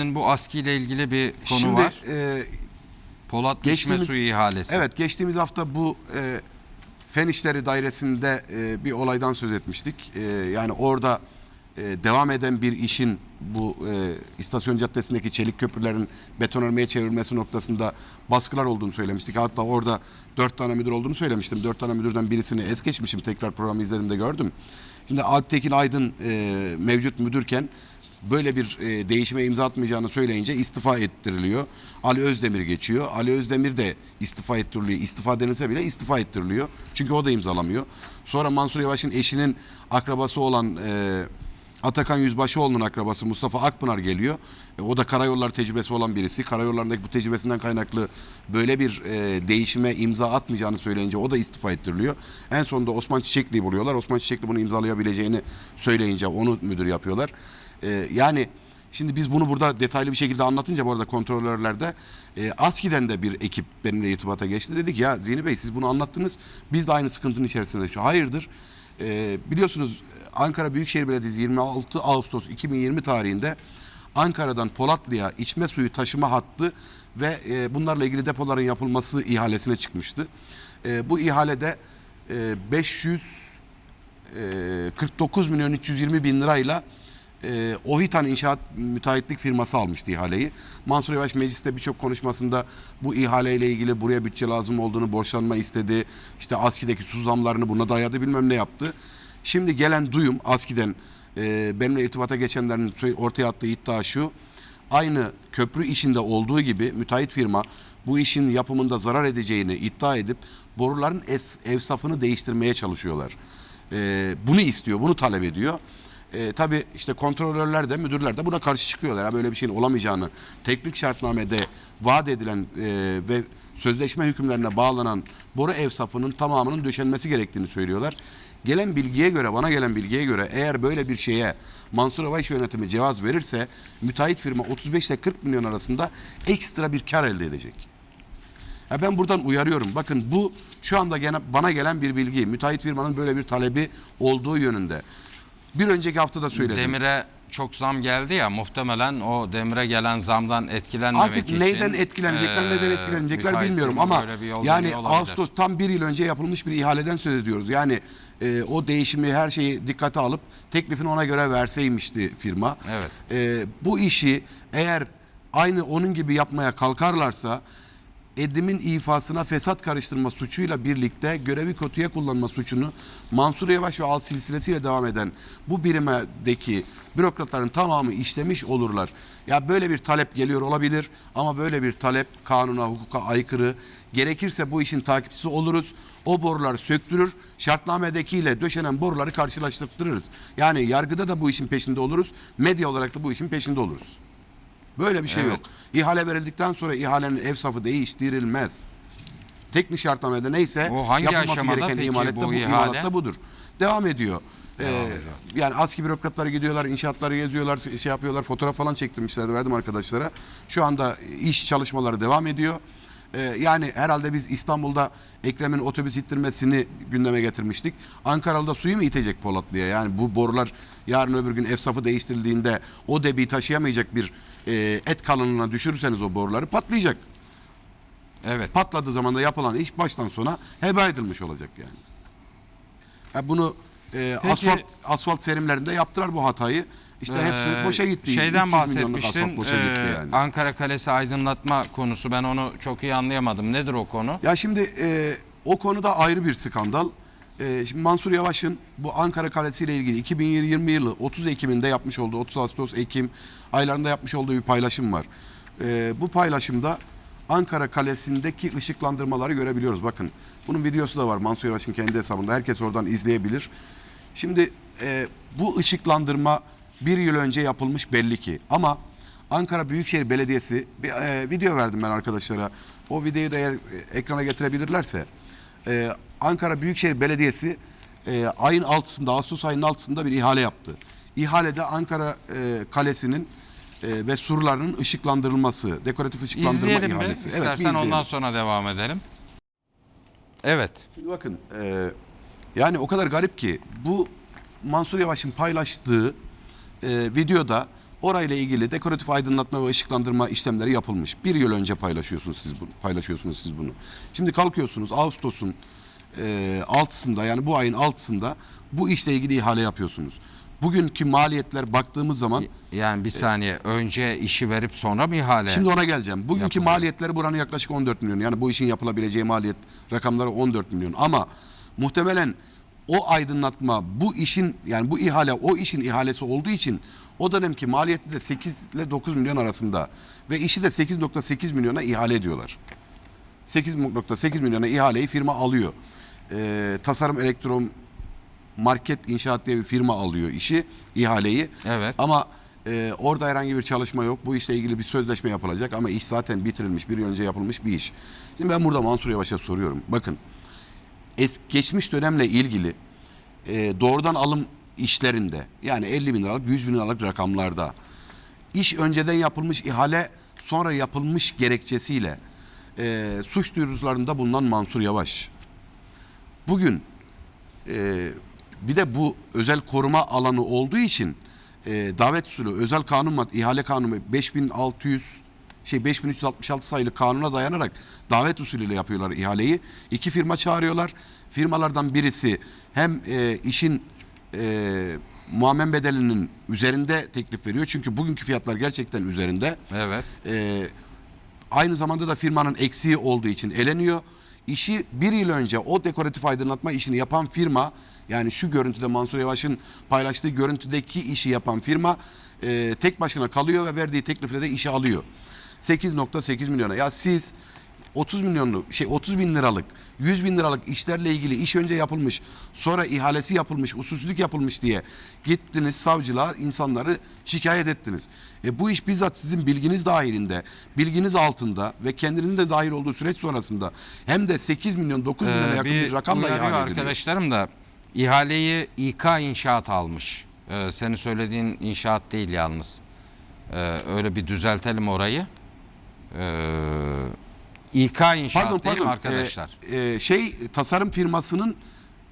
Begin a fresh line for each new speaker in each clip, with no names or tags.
Bu ASKİ ile ilgili bir konu
Şimdi
var.
e,
Polat
geçtiğimiz-
suyu ihalesi.
evet geçtiğimiz hafta bu e, Fen İşleri Dairesi'nde e, bir olaydan söz etmiştik. E, yani orada e, devam eden bir işin bu e, istasyon caddesindeki çelik köprülerin betonarmeye çevrilmesi noktasında baskılar olduğunu söylemiştik. Hatta orada dört tane müdür olduğunu söylemiştim. Dört tane müdürden birisini es geçmişim. Tekrar programı izlediğimde gördüm. Şimdi Alptekin Aydın e, mevcut müdürken böyle bir e, değişime imza atmayacağını söyleyince istifa ettiriliyor. Ali Özdemir geçiyor. Ali Özdemir de istifa ettiriliyor. İstifa denilse bile istifa ettiriliyor. Çünkü o da imzalamıyor. Sonra Mansur Yavaş'ın eşinin akrabası olan e, Atakan Yüzbaşıoğlu'nun akrabası Mustafa Akpınar geliyor. E, o da karayollar tecrübesi olan birisi. Karayollarındaki bu tecrübesinden kaynaklı böyle bir e, değişime imza atmayacağını söyleyince o da istifa ettiriliyor. En sonunda Osman Çiçekli'yi buluyorlar. Osman Çiçekli bunu imzalayabileceğini söyleyince onu müdür yapıyorlar. E, yani şimdi biz bunu burada detaylı bir şekilde anlatınca bu arada kontrolörlerde e, ASKİ'den de bir ekip benimle irtibata geçti. Dedik ya Zihni Bey siz bunu anlattınız. Biz de aynı sıkıntının içerisinde. Şu hayırdır? Ee, biliyorsunuz Ankara Büyükşehir Belediyesi 26 Ağustos 2020 tarihinde Ankara'dan Polatlı'ya içme suyu taşıma hattı ve e, bunlarla ilgili depoların yapılması ihalesine çıkmıştı. E, bu ihalede e, 500 e, 49 milyon 320 bin lirayla e, Ohitan İnşaat Müteahhitlik firması almıştı ihaleyi. Mansur Yavaş mecliste birçok konuşmasında bu ihaleyle ilgili buraya bütçe lazım olduğunu borçlanma istedi. İşte ASKİ'deki su zamlarını buna dayadı bilmem ne yaptı. Şimdi gelen duyum ASKİ'den e, benimle irtibata geçenlerin ortaya attığı iddia şu. Aynı köprü işinde olduğu gibi müteahhit firma bu işin yapımında zarar edeceğini iddia edip boruların es, evsafını değiştirmeye çalışıyorlar. E, bunu istiyor, bunu talep ediyor. E, tabii işte kontrolörler de müdürler de buna karşı çıkıyorlar. Ya böyle bir şeyin olamayacağını, teknik şartnamede vaat edilen e, ve sözleşme hükümlerine bağlanan boru evsafının tamamının döşenmesi gerektiğini söylüyorlar. Gelen bilgiye göre, bana gelen bilgiye göre eğer böyle bir şeye Mansur Yavaş yönetimi cevaz verirse müteahhit firma 35 ile 40 milyon arasında ekstra bir kar elde edecek. Ya ben buradan uyarıyorum. Bakın bu şu anda gene bana gelen bir bilgi. Müteahhit firmanın böyle bir talebi olduğu yönünde. Bir önceki hafta da söyledim.
Demire çok zam geldi ya muhtemelen o demire gelen zamdan etkilenmemek
Artık
için.
neyden etkilenecekler,
eee,
neden etkilenecekler bilmiyorum ama yani. Ağustos tam bir yıl önce yapılmış bir ihaleden söz ediyoruz. Yani e, o değişimi her şeyi dikkate alıp teklifini ona göre verseymişti firma.
Evet.
E, bu işi eğer aynı onun gibi yapmaya kalkarlarsa Edim'in ifasına fesat karıştırma suçuyla birlikte görevi kötüye kullanma suçunu Mansur Yavaş ve Al silsilesiyle devam eden bu birimdeki bürokratların tamamı işlemiş olurlar. Ya böyle bir talep geliyor olabilir ama böyle bir talep kanuna, hukuka aykırı. Gerekirse bu işin takipçisi oluruz. O borular söktürür. Şartnamedekiyle döşenen boruları karşılaştırırız. Yani yargıda da bu işin peşinde oluruz. Medya olarak da bu işin peşinde oluruz. Böyle bir şey
Evet.
yok. İhale verildikten sonra ihalenin ev safı değiştirilmez. Teknik şartnamede neyse
O hangi
yapılması
aşamada
gereken
peki
imalette
bu
bu,
ihale?
imalatta budur. Devam ediyor. Ee, yani ASKİ bürokratları gidiyorlar, inşaatları geziyorlar, şey yapıyorlar, fotoğraf falan çektirmişlerdi verdim arkadaşlara. Şu anda iş çalışmaları devam ediyor. Ee, yani herhalde biz İstanbul'da Ekrem'in otobüs ittirmesini gündeme getirmiştik. Ankara'da suyu mu itecek Polatlı'ya? Yani bu borular yarın öbür gün efsafı değiştirildiğinde o debiyi taşıyamayacak bir e, et kalınlığına düşürürseniz o boruları patlayacak.
Evet.
Patladığı zaman da yapılan iş baştan sona heba edilmiş olacak yani. Ya bunu e,
Peki-
asfalt asfalt serimlerinde yaptılar bu hatayı. İşte hepsi
Ee,
boşa gitti.
Şeyden
300 milyonluk
bahsetmiştin.
asfalt boşa gitti
ee,
yani.
Ankara Kalesi aydınlatma konusu. Ben onu çok iyi anlayamadım. Nedir o konu?
Ya şimdi e, o konuda ayrı bir skandal. E, şimdi Mansur Yavaş'ın bu Ankara Kalesi ile ilgili 2020 yılı 30 Ekim'inde yapmış olduğu 30 Ağustos Ekim aylarında yapmış olduğu bir paylaşım var. E, bu paylaşımda Ankara Kalesi'ndeki ışıklandırmaları görebiliyoruz. Bakın bunun videosu da var Mansur Yavaş'ın kendi hesabında. Herkes oradan izleyebilir. Şimdi e, bu ışıklandırma bir yıl önce yapılmış belli ki. Ama Ankara Büyükşehir Belediyesi bir e, video verdim ben arkadaşlara. O videoyu da eğer e, ekrana getirebilirlerse e, Ankara Büyükşehir Belediyesi e, ayın altısında Ağustos ayının altısında bir ihale yaptı. İhalede Ankara e, Kalesi'nin e, ve surlarının ışıklandırılması, dekoratif ışıklandırma
İzleyelim mi?
ihalesi. bir
İstersen
izleyelim.
ondan sonra devam edelim. Evet.
Şimdi bakın e, yani o kadar garip ki bu Mansur Yavaş'ın paylaştığı e, videoda Orayla ilgili dekoratif aydınlatma ve ışıklandırma işlemleri yapılmış. Bir yıl önce paylaşıyorsunuz siz bunu. Paylaşıyorsunuz siz bunu. Şimdi kalkıyorsunuz Ağustos'un e, altısında yani bu ayın altısında bu işle ilgili ihale yapıyorsunuz. Bugünkü maliyetler baktığımız zaman
Yani bir saniye önce işi verip sonra mı ihale?
Şimdi ona geleceğim. Bugünkü
Yapılıyor.
maliyetleri buranın yaklaşık 14 milyon. Yani bu işin yapılabileceği maliyet rakamları 14 milyon. Ama muhtemelen o aydınlatma bu işin yani bu ihale o işin ihalesi olduğu için o dönemki maliyeti de 8 ile 9 milyon arasında ve işi de 8.8 milyona ihale ediyorlar. 8.8 milyona ihaleyi firma alıyor. Ee, tasarım elektron market inşaat diye bir firma alıyor işi, ihaleyi.
Evet.
Ama e, orada herhangi bir çalışma yok. Bu işle ilgili bir sözleşme yapılacak ama iş zaten bitirilmiş, bir yıl önce yapılmış bir iş. Şimdi ben burada Mansur Yavaş'a soruyorum. Bakın, es, geçmiş dönemle ilgili e, doğrudan alım işlerinde yani 50 bin liralık, 100 bin liralık rakamlarda iş önceden yapılmış ihale sonra yapılmış gerekçesiyle e, suç duyurularında bulunan Mansur Yavaş. Bugün e, bir de bu özel koruma alanı olduğu için e, davet usulü özel kanun mad ihale kanunu 5600 şey 5366 sayılı kanuna dayanarak davet usulüyle yapıyorlar ihaleyi. İki firma çağırıyorlar. Firmalardan birisi hem e, işin e, muammen bedelinin üzerinde teklif veriyor. Çünkü bugünkü fiyatlar gerçekten üzerinde.
Evet.
E, aynı zamanda da firmanın eksiği olduğu için eleniyor. İşi bir yıl önce o dekoratif aydınlatma işini yapan firma yani şu görüntüde Mansur Yavaş'ın paylaştığı görüntüdeki işi yapan firma e, tek başına kalıyor ve verdiği teklifle de işi alıyor. 8.8 milyona. Ya siz 30 milyonlu şey 30 bin liralık 100 bin liralık işlerle ilgili iş önce yapılmış sonra ihalesi yapılmış usulsüzlük yapılmış diye gittiniz savcılığa insanları şikayet ettiniz. E bu iş bizzat sizin bilginiz dahilinde bilginiz altında ve kendinizin de dahil olduğu süreç sonrasında hem de 8 milyon 9 milyona
Ee,
yakın bir, rakamla
uyarıyor
ihale ediliyor.
arkadaşlarım da ihaleyi İK inşaat almış. Ee, senin söylediğin inşaat değil yalnız. Ee, öyle bir düzeltelim orayı. Ee, İK inşaat
Pardon
değil
pardon
mi arkadaşlar?
E, e, şey tasarım firmasının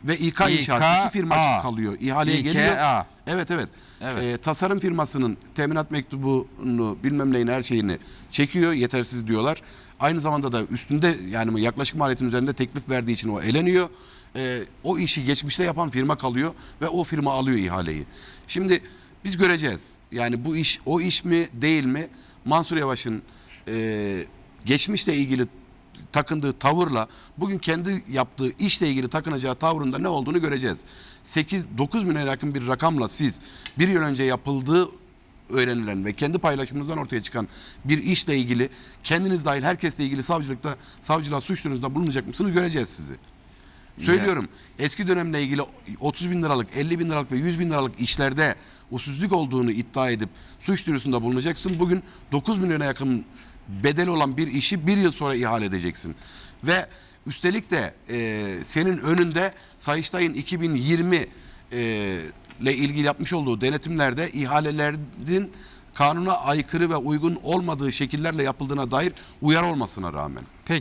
ve İK,
İK,
inşaat iki firma
A.
kalıyor. İhaleye
İK,
geliyor.
A.
Evet evet.
Evet.
Ee, tasarım firmasının teminat mektubunu bilmem neyin her şeyini çekiyor yetersiz diyorlar. Aynı zamanda da üstünde yani yaklaşık maliyetin üzerinde teklif verdiği için o eleniyor. Ee, o işi geçmişte yapan firma kalıyor ve o firma alıyor ihaleyi. Şimdi biz göreceğiz. Yani bu iş o iş mi değil mi? Mansur Yavaş'ın e, geçmişle ilgili takındığı tavırla bugün kendi yaptığı işle ilgili takınacağı tavrında ne olduğunu göreceğiz. 8 9 milyona yakın bir rakamla siz bir yıl önce yapıldığı öğrenilen ve kendi paylaşımınızdan ortaya çıkan bir işle ilgili kendiniz dahil herkesle ilgili savcılıkta savcılığa suç duyurusunda bulunacak mısınız göreceğiz sizi. Söylüyorum eski dönemle ilgili 30 bin liralık 50 bin liralık ve 100 bin liralık işlerde usulsüzlük olduğunu iddia edip suç duyurusunda bulunacaksın. Bugün 9 milyona yakın bedel olan bir işi bir yıl sonra ihale edeceksin. Ve üstelik de e, senin önünde Sayıştay'ın 2020 e, ile ilgili yapmış olduğu denetimlerde ihalelerin kanuna aykırı ve uygun olmadığı şekillerle yapıldığına dair uyarı olmasına rağmen.
Peki.